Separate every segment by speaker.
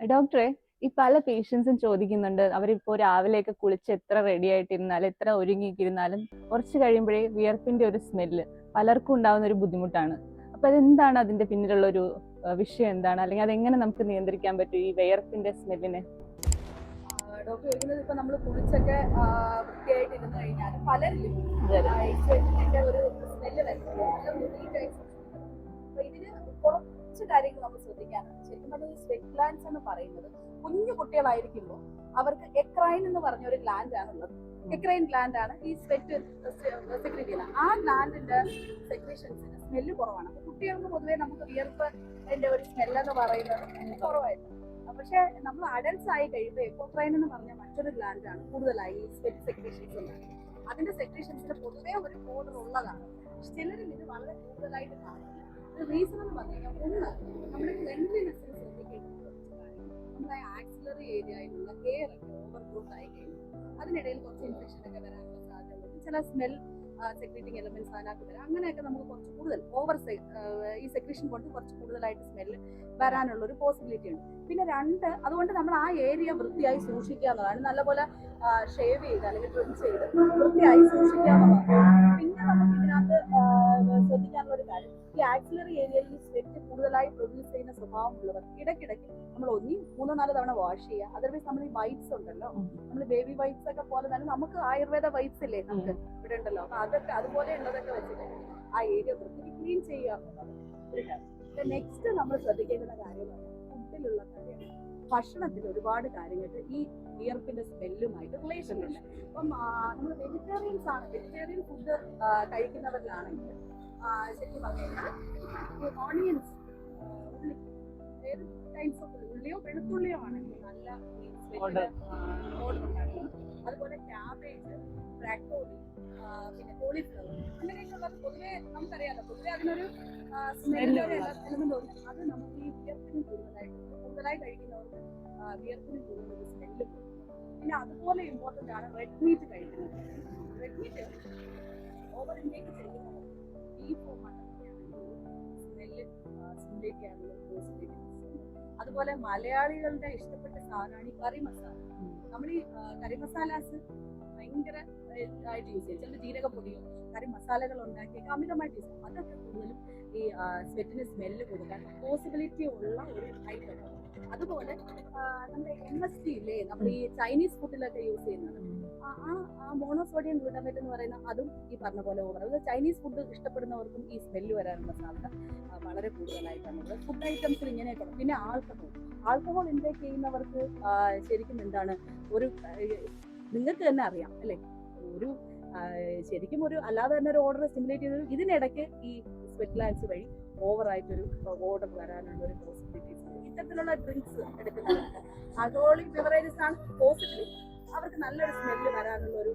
Speaker 1: ഡോക്ടറെ ഈ പല പേഷ്യൻസും ചോദിക്കുന്നുണ്ട് അവരിപ്പോ രാവിലെയൊക്കെ കുളിച്ച് എത്ര റെഡി ആയിട്ടിരുന്നാലും എത്ര ഒരുങ്ങിയിരുന്നാലും കുറച്ച് കഴിയുമ്പോഴേ വിയർപ്പിന്റെ ഒരു സ്മെല്ല് പലർക്കും ഉണ്ടാവുന്ന ഒരു ബുദ്ധിമുട്ടാണ്. അപ്പൊ അതെന്താണ് അതിന്റെ പിന്നിലുള്ള ഒരു വിഷയം എന്താണ്? അല്ലെങ്കിൽ അതെങ്ങനെ നമുക്ക് നിയന്ത്രിക്കാൻ പറ്റും ഈ വിയർപ്പിന്റെ സ്മെല്ലിനെ
Speaker 2: ഡോക്ടർ ചോദിക്കുന്നത് ഇപ്പൊ നമ്മൾ കുളിച്ചൊക്കെ വൃത്തിയായിട്ട് ഇരുന്ന് കഴിഞ്ഞാൽ പലരിലും ഒരു സ്മെല്ല് വരുന്നത് ഇതിന് കുറച്ച് കാര്യങ്ങൾ നമ്മൾ ശ്രദ്ധിക്കാനുണ്ട് ശരിക്കും പറഞ്ഞാൽ ഈ സ്വെറ്റ് ഗ്ലാൻസ് എന്ന് പറയുന്നത് കുഞ്ഞു കുട്ടികളായിരിക്കുമ്പോൾ അവർക്ക് എക്രൈൻ എന്ന് പറഞ്ഞ ഒരു ഗ്ലാൻഡ് ആണ് ഉള്ളത്. എക്രൈൻ ഗ്ലാൻഡ് ആണ് ഈ സ്വെറ്റ് സെക്രീറ്റ് ആ ഗ്ലാൻഡിന്റെ സെക്രീഷൻസിന് സ്മെല്ല് കുറവാണ്. അപ്പൊ കുട്ടികൾക്ക് പൊതുവേ നമുക്ക് വിയർപ്പിന്റെ ഒരു സ്മെല്ലെന്ന് പറയുന്നത് കുറവായിരുന്നു പക്ഷെ നമ്മൾ അഡൽസ് ആയി കഴിയുമ്പോൾ എക്കോക്രൈൻ എന്ന് പറഞ്ഞ മറ്റൊരു ഗ്ലാൻഡ് ആണ് കൂടുതലായി ഈ സ്വെറ്റ് സെക്രീഷൻസ് അതിന്റെ സെക്രീഷൻസിന് പൊതുവേ ഒരു ബോർഡർ ഉള്ളതാണ്. ചിലരിൽ ഇത് വളരെ കൂടുതലായിട്ട് കാണില്ല റീസൺ എന്ന് പറഞ്ഞു കഴിഞ്ഞാൽ ഒന്ന് നമ്മുടെ ക്ലെൻലിനെസ്സിന് ശ്രദ്ധിക്കേണ്ടത് നമ്മുടെ ആക്സിലറി ഏരിയയിലുള്ള ഹെയർ ഒക്കെ ഓവർ ഗ്രോത്ത് ആയി കഴിഞ്ഞു. അതിനിടയിൽ കുറച്ച് ഇൻഫെക്ഷൻ ഒക്കെ വരാനുള്ള സാധ്യതയുണ്ട്. ചില സ്മെൽ സെക്രീറ്റിംഗ് എലമെന്റ്സ് അതിനകത്ത് വരാം. അങ്ങനെയൊക്കെ നമുക്ക് കുറച്ച് കൂടുതൽ ഓവർ ഈ സെക്രീഷൻ കൊണ്ട് കുറച്ച് കൂടുതലായിട്ട് സ്മെല്ല് വരാനുള്ള ഒരു പോസിബിലിറ്റി ഉണ്ട്. പിന്നെ രണ്ട് അതുകൊണ്ട് നമ്മൾ ആ ഏരിയ വൃത്തിയായി സൂക്ഷിക്കുക എന്നുള്ളതാണ് നല്ലപോലെ ഷേവ് ചെയ്ത് അല്ലെങ്കിൽ ട്രിം ചെയ്ത് വൃത്തിയായി സൂക്ഷിക്കുക എന്നുള്ളതാണ് ഈ ആക്സിലറി ഏരിയയിൽ ഈ സ്വെറ്റ് കൂടുതലായി പ്രൊഡ്യൂസ് ചെയ്യുന്ന സ്വഭാവം ഉള്ളവർ ഇടയ്ക്കിടയ്ക്ക് നമ്മൾ ഒന്നി മൂന്നോ നാലോ തവണ വാഷ് ചെയ്യുക. അതർവൈസ് നമ്മൾ ഈ വൈറ്റ്സ് ഉണ്ടല്ലോ. നമ്മൾ ബേബി വൈറ്റ്സ് ഒക്കെ പോലെ തന്നെ നമുക്ക് ആയുർവേദ വൈറ്റ്സ് ഇല്ലേ നമുക്ക്? ഇവിടെ ഉണ്ടല്ലോ. അപ്പൊ അതൊക്കെ അതുപോലെ ഉള്ളതൊക്കെ വെച്ചിട്ട് ആ ഏരിയ വൃത്തി ക്ലീൻ ചെയ്യുക നെക്സ്റ്റ് നമ്മൾ ശ്രദ്ധിക്കേണ്ട കാര്യമാണ് ഫുഡിലുള്ള കാര്യമാണ്. ഭക്ഷണത്തിൽ ഒരുപാട് കാര്യങ്ങൾ. ഈ വിയർപ്പിന്റെ സ്മെല്ലുമായിട്ട് റിലേഷൻ ഉണ്ട്. അപ്പം നമ്മൾ വെജിറ്റേറിയൻസ് ആണ്. വെജിറ്റേറിയൻ ഫുഡ് കഴിക്കുന്നവരിലാണെങ്കിൽ ശരിക്കും പറഞ്ഞു കഴിഞ്ഞാൽ ഓണിയൻസ് ഉള്ളി ഏത് ടൈപ്സ് ഓഫ് ഉള്ളിയോ വെളുത്തുള്ളിയോ ആണെങ്കിൽ നല്ല അതുപോലെ ക്യാബേജ് ബ്രാക്കോളി പിന്നെ കോളിഫ്ലവർ അങ്ങനെയൊക്കെയുള്ളത് പൊതുവെ നമുക്കറിയാലോ പൊതുവെ അതിനൊരു സ്മെല്ല് എലമെന്റ് ഉണ്ട് അത് നമുക്ക് ഈ വിയർപ്പിനും കൂടുതലായിട്ട് കൂടുതലായി കഴിക്കുന്നവർക്ക് വിയർപ്പിനും കൂടുതൽ സ്മെല്ല് പിന്നെ അതുപോലെ ഇമ്പോർട്ടന്റ് ആണ് റെഡ് മീറ്റ് കഴിക്കുന്നത്. റെഡ് മീറ്റ് ഓവർ ഇൻടേക്ക് ചെയ്യുന്നത് പോസിബിലിറ്റീസ് അതുപോലെ മലയാളികളുടെ ഇഷ്ടപ്പെട്ട സാധനമാണ് ഈ കറി മസാല നമ്മൾ ഈ കറി മസാലാസ് ഭയങ്കര ഇതായിട്ട് യൂസ് ചെയ്യും. ചില ജീരകപ്പൊടിയോ കറി മസാലകൾ ഉണ്ടാക്കിയൊക്കെ. അമിതമായിട്ട് യൂസ് ചെയ്യും. അതൊക്കെ കൂടുതലും ഈ സ്വെറ്റിന് സ്മെല്ല് കൊടുക്കാൻ പോസിബിലിറ്റി ഉള്ള ഒരു ഐറ്റം അതുപോലെ നമ്മുടെ എം എസ് ടി ഇല്ലേ? നമ്മൾ ഈ ചൈനീസ് ഫുഡിലൊക്കെ യൂസ് ചെയ്യുന്നത് ആ- മോണോസോഡിയം ഗ്ലൂട്ടമേറ്റ് എന്ന് പറയുന്ന അതും ഈ പറഞ്ഞ പോലെ ഓവർ അത് ചൈനീസ് ഫുഡ് ഇഷ്ടപ്പെടുന്നവർക്കും ഈ സ്മെല്ല് വരാനുള്ള സാധ്യത വളരെ കൂടുതലായിട്ടാണ് ഫുഡ് ഐറ്റംസിൽ ഇങ്ങനെയൊക്കെ പിന്നെ ആൽക്കഹോൾ ആൽക്കഹോൾ ഇൻടേക്ക് ചെയ്യുന്നവർക്ക് ശരിക്കും എന്താണ് ഒരു നിങ്ങൾക്ക് തന്നെ അറിയാം അല്ലേ? ഒരു ശരിക്കും ഒരു അല്ലാതെ തന്നെ ഒരു ഓർഡർ സിമുലേറ്റ് ചെയ്തത് ഇതിനിടയ്ക്ക് ഈ സ്വെറ്റ് ഗ്ലാൻസ് വഴി ഓവറായിട്ടൊരു ഓർഡർ വരാനുള്ള ഒരു പോസിബിലിറ്റീസ് ഇത്തരത്തിലുള്ള ഡ്രിങ്ക്സ് എടുക്കുന്നത് ആൽക്കഹോളിക് ബിവറേജസ് ആണ് പോസിറ്റീവ് അവർക്ക് നല്ലൊരു സ്മെല്ല് വരാനുള്ള ഒരു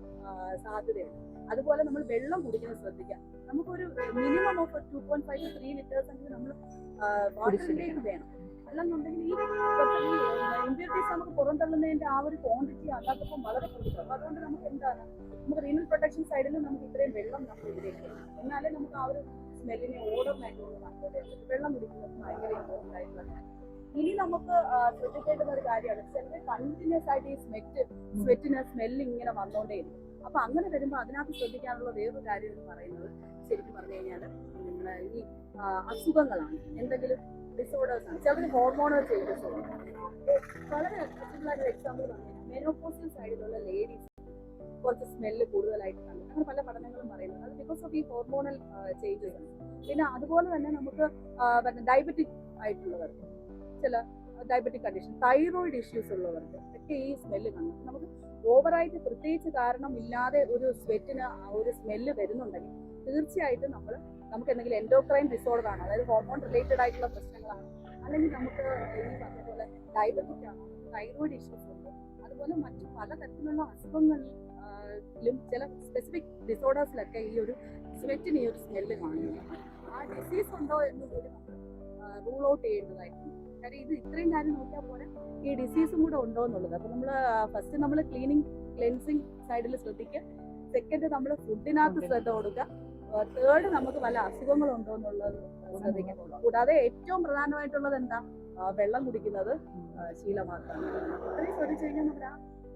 Speaker 2: സാധ്യതയുണ്ട്. അതുപോലെ നമ്മൾ വെള്ളം കുടിക്കുന്നത് ശ്രദ്ധിക്കാം. നമുക്കൊരു minimum of two point five three litres എങ്കിലും നമ്മൾ വാട്ടറിലേക്ക് വേണം. അല്ലെന്നുണ്ടെങ്കിൽ ഈ ഇമ്പ്യൂരിറ്റീസ് നമുക്ക് പുറന്തള്ളുന്നതിന്റെ ആ ഒരു ക്വാണ്ടിറ്റി അല്ലാത്തപ്പോൾ വളരെ കൂടുതലാണ് അതുകൊണ്ട് നമുക്ക് എന്താണ് നമുക്ക് റീനൽ പ്രൊട്ടക്ഷൻ സൈഡിൽ നമുക്ക് ഇത്രയും വെള്ളം നമുക്ക് ഇതിലേക്ക്. എന്നാലേ നമുക്ക് ആ ഒരു സ്മെല്ലിനെ മാറ്റം വെള്ളം കുടിക്കുന്നത് ഭയങ്കര ഇമ്പോർട്ടന്റ് ആയിട്ടുള്ള. ഇനി നമുക്ക് ശ്രദ്ധിക്കേണ്ടുന്ന ഒരു കാര്യമാണ്. ചിലർ കണ്ടിന്യൂസ് ആയിട്ട് ഈ സ്മെറ്റ് സ്വെറ്റിന് സ്മെല്ല് ഇങ്ങനെ വന്നുകൊണ്ടേയിരിക്കും അപ്പൊ അങ്ങനെ വരുമ്പോൾ അതിനകത്ത് ശ്രദ്ധിക്കാനുള്ള വേറൊരു കാര്യം എന്ന് പറയുന്നത് ശരിക്കും പറഞ്ഞു കഴിഞ്ഞാൽ ഈ അസുഖങ്ങളാണ്. എന്തെങ്കിലും ഡിസോർഡേഴ്സ് ആണ്. ചിലർ ഹോർമോണൽ ചേഞ്ചസ് വളരെ സിമ്പിൾ ആയിട്ട് എക്സാമ്പിൾ പറഞ്ഞു മെനോപോസൽ സൈഡിലുള്ള ലേഡീസ് കുറച്ച് സ്മെല്ല് കൂടുതലായിട്ട് കണ്ടു അങ്ങനെ പല പഠനങ്ങളും പറയുന്നത് അത് ബിക്കോസ് ഓഫ് ഈ ഹോർമോണൽ ചേഞ്ചസ് ആണ്. പിന്നെ അതുപോലെ തന്നെ നമുക്ക് ഡയബറ്റിക് ആയിട്ടുള്ളവർക്ക് ചില ഡയബറ്റിക് കണ്ടീഷൻ തൈറോയിഡ് ഇഷ്യൂസ് ഉള്ളവർക്ക് ഒക്കെ ഈ സ്മെല്ല് കാണും. നമുക്ക് ഓവറായിട്ട് പ്രത്യേകിച്ച് കാരണം ഇല്ലാതെ ഒരു സ്വെറ്റിന് ഒരു സ്മെല്ല് വരുന്നുണ്ടെങ്കിൽ തീർച്ചയായിട്ടും നമ്മൾ നമുക്ക് എന്തെങ്കിലും എൻഡോക്രൈൻ ഡിസോർഡർ ആണ് അതായത് ഹോർമോൺ റിലേറ്റഡ് ആയിട്ടുള്ള പ്രശ്നങ്ങളാണ് അല്ലെങ്കിൽ നമുക്ക് ഈ പറഞ്ഞ പോലെ ഡയബറ്റിക് ആണ് തൈറോയിഡ് ഇഷ്യൂസ് ഉണ്ട്. അതുപോലെ മറ്റു പലതരത്തിലുള്ള അസുഖങ്ങളിലും ചില സ്പെസിഫിക് ഡിസോർഡേഴ്സിലൊക്കെ ഈ ഒരു സ്വെറ്റിന് ഈ ഒരു സ്മെല്ല് കാണുന്നത് ആ ഡിസീസ് ഉണ്ടോ എന്ന് കൂടി നമ്മൾ റൂൾ ഔട്ട് ചെയ്യേണ്ടതായിട്ടുണ്ട്. കാര്യം ഇത് ഇത്രയും കാര്യം നോക്കിയാൽ പോലെ ഈ ഡിസീസും കൂടെ ഉണ്ടോ എന്നുള്ളത്. അപ്പൊ നമ്മൾ ഫസ്റ്റ് നമ്മൾ ക്ലീനിങ് ക്ലെൻസിങ് സൈഡിൽ ശ്രദ്ധിക്കുക. സെക്കൻഡ് നമ്മൾ ഫുഡിനകത്ത് ശ്രദ്ധ കൊടുക്കുക. തേർഡ് നമുക്ക് പല അസുഖങ്ങളുണ്ടോ എന്നുള്ളത് ശ്രദ്ധിക്കാം കൂടാതെ ഏറ്റവും പ്രധാനമായിട്ടുള്ളത് എന്താ? വെള്ളം കുടിക്കുന്നത് ശീലമാക്കണം ഇത്രയും ശ്രദ്ധിച്ചു കഴിഞ്ഞാൽ നമ്മുടെ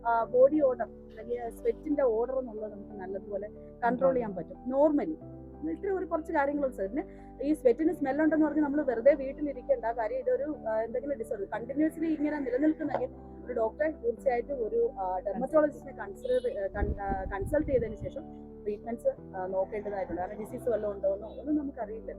Speaker 2: ആ ബോഡി ഓർഡർ അല്ലെങ്കിൽ സ്വെറ്റിന്റെ ഓർഡർ എന്നുള്ളത് നമുക്ക് നല്ലതുപോലെ കൺട്രോൾ ചെയ്യാൻ പറ്റും. നോർമലി ഇത്ര ഒരു കുറച്ച് കാര്യങ്ങളുണ്ട് സാറിന് ഈ സ്വെറ്റിന് സ്മെൽ ഉണ്ടെന്ന് പറഞ്ഞ് നമ്മൾ വെറുതെ വീട്ടിലിരിക്കേണ്ട കാര്യം ഇതൊരു എന്തെങ്കിലും ഡിസോർഡർ കണ്ടിന്യൂസ്ലി ഇങ്ങനെ നിലനിൽക്കുന്നെങ്കിൽ ഒരു ഡോക്ടറെ തീർച്ചയായിട്ടും ഒരു ഡെർമറ്റോളജിസ്റ്റിനെ കൺസിഡർ കൺസൾട്ട് ചെയ്തതിന് ശേഷം ട്രീറ്റ്മെന്റ്സ് നോക്കേണ്ടതായിട്ടുണ്ട്. കാരണം ഡിസീസ് വല്ലതും ഉണ്ടോ എന്നോ ഒന്നും നമുക്കറിയില്ല.